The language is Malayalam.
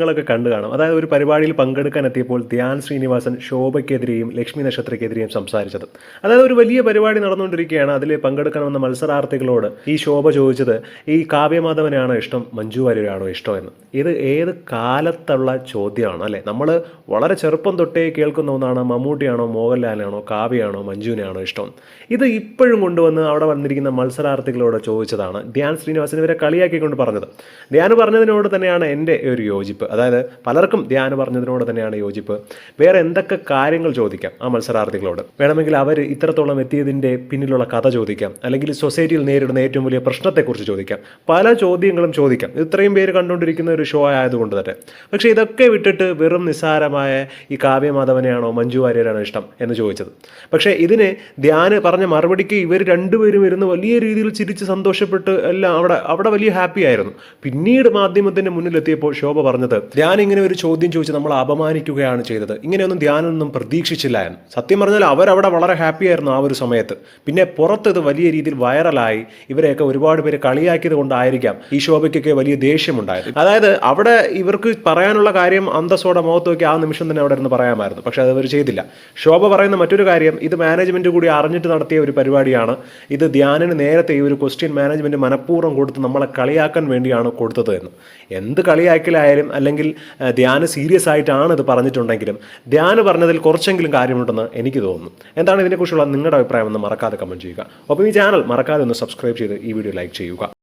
നിങ്ങളൊക്കെ കണ്ടു കാണും. അതായത് ഒരു പരിപാടിയിൽ പങ്കെടുക്കാൻ എത്തിയപ്പോൾ ധ്യാൻ ശ്രീനിവാസൻ ശോഭയ്ക്കെതിരെയും ലക്ഷ്മി നക്ഷത്രയ്ക്കെതിരെയും സംസാരിച്ചത്. അതായത് ഒരു വലിയ പരിപാടി നടന്നുകൊണ്ടിരിക്കുകയാണ്. അതിൽ പങ്കെടുക്കണമെന്ന മത്സരാർത്ഥികളോട് ഈ ശോഭ ചോദിച്ചത് ഈ കാവ്യമാധവനാണോ ഇഷ്ടം? മഞ്ജു വാര്യരാണോ ഇഷ്ടം? എന്ന്. ഇത് ഏത് കാലത്തുള്ള ചോദ്യമാണ്? അല്ലേ? നമ്മൾ വളരെ ചെറുപ്പം തൊട്ടേ കേൾക്കുന്ന ഒന്നാണ് മമ്മൂട്ടിയാണോ മോഹൻലാലാണോ കാവ്യയാണോ മഞ്ജുവിനാണോ ഇഷ്ടം? ഇത് ഇപ്പോഴും കൊണ്ടുവന്ന് അവിടെ വന്നിരിക്കുന്ന മത്സരാർത്ഥികളോട് ചോദിച്ചതാണ് ധ്യാൻ ശ്രീനിവാസൻ ഇവരെ കളിയാക്കിക്കൊണ്ട് പറഞ്ഞത്. ധ്യാൻ പറഞ്ഞതിനോട് തന്നെയാണ് എന്റെ ഒരു യോജിപ്പ്. അതായത് പലർക്കും ധ്യാനം പറഞ്ഞതിനോട് തന്നെയാണ് യോജിപ്പ്. വേറെ എന്തൊക്കെ കാര്യങ്ങൾ ചോദിക്കാം ആ മത്സരാർത്ഥികളോട്? വേണമെങ്കിൽ അവർ ഇത്രത്തോളം എത്തിയതിന്റെ പിന്നിലുള്ള കഥ ചോദിക്കാം. അല്ലെങ്കിൽ സൊസൈറ്റിയിൽ നേരിടുന്ന ഏറ്റവും വലിയ പ്രശ്നത്തെക്കുറിച്ച് ചോദിക്കാം. പല ചോദ്യങ്ങളും ചോദിക്കാം. ഇത് ഇത്രയും പേര് കണ്ടുകൊണ്ടിരിക്കുന്ന ഒരു ഷോ ആയതുകൊണ്ട് തന്നെ. പക്ഷേ ഇതൊക്കെ വിട്ടിട്ട് വെറും നിസ്സാരമായ ഈ കാവ്യമാധവനെയാണോ മഞ്ജു വാര്യരാണോ ഇഷ്ടം എന്ന് ചോദിച്ചത്. പക്ഷേ ഇതിന് ധ്യാന് പറഞ്ഞ മറുപടിക്ക് ഇവർ രണ്ടുപേരും ഇരുന്ന് വലിയ രീതിയിൽ ചിരിച്ച് സന്തോഷപ്പെട്ട് എല്ലാം അവിടെ അവിടെ വലിയ ഹാപ്പി ആയിരുന്നു. പിന്നീട് മാധ്യമത്തിന്റെ മുന്നിലെത്തിയപ്പോൾ ശോഭ പറഞ്ഞത് ധ്യാൻ ഇങ്ങനെ ഒരു ചോദ്യം ചോദിച്ച് നമ്മൾ അപമാനിക്കുകയാണ് ചെയ്തത്. ഇങ്ങനെയൊന്നും ധ്യാനൊന്നും പ്രതീക്ഷിച്ചില്ല എന്ന്. സത്യം പറഞ്ഞാൽ അവരവിടെ വളരെ ഹാപ്പി ആയിരുന്നു ആ ഒരു സമയത്ത്. പിന്നെ പുറത്ത് ഇത് വലിയ രീതിയിൽ വൈറലായി ഇവരെയൊക്കെ ഒരുപാട് പേര് കളിയാക്കിയത് കൊണ്ടായിരിക്കാം ഈ ശോഭയ്ക്കൊക്കെ വലിയ ദേഷ്യമുണ്ടായത്. അതായത് അവിടെ ഇവർക്ക് പറയാനുള്ള കാര്യം അന്തസ്സോടെ മുഖത്ത് നോക്കി ആ നിമിഷം തന്നെ അവിടെ ഇരുന്ന് പറയാമായിരുന്നു. പക്ഷെ അത് അവർ ചെയ്തില്ല. ശോഭ പറയുന്ന മറ്റൊരു കാര്യം ഇത് മാനേജ്മെന്റ് കൂടി അറിഞ്ഞിട്ട് നടത്തിയ ഒരു പരിപാടിയാണ്. ഇത് ധ്യാനിന് നേരത്തെ ഈ ഒരു ക്വസ്റ്റ്യൻ മാനേജ്മെന്റ് മനഃപൂർവം കൊടുത്ത് നമ്മളെ കളിയാക്കാൻ വേണ്ടിയാണ് കൊടുത്തത് എന്ന്. എന്ത് കളിയാക്കലായാലും അല്ലെങ്കിൽ ധ്യാന സീരിയസ് ആയിട്ടാണ് ഇത് പറഞ്ഞിട്ടുണ്ടെങ്കിലും ധ്യാന് പറഞ്ഞതിൽ കുറച്ചെങ്കിലും കാര്യമുണ്ടെന്ന് എനിക്ക് തോന്നുന്നു. എന്താണ് ഇതിനെക്കുറിച്ചുള്ള നിങ്ങളുടെ അഭിപ്രായം എന്ന് മറക്കാതെ കമന്റ് ചെയ്യുക. ഒപ്പം ഈ ചാനൽ മറക്കാതെ ഒന്ന് സബ്സ്ക്രൈബ് ചെയ്ത് ഈ വീഡിയോ ലൈക്ക് ചെയ്യുക.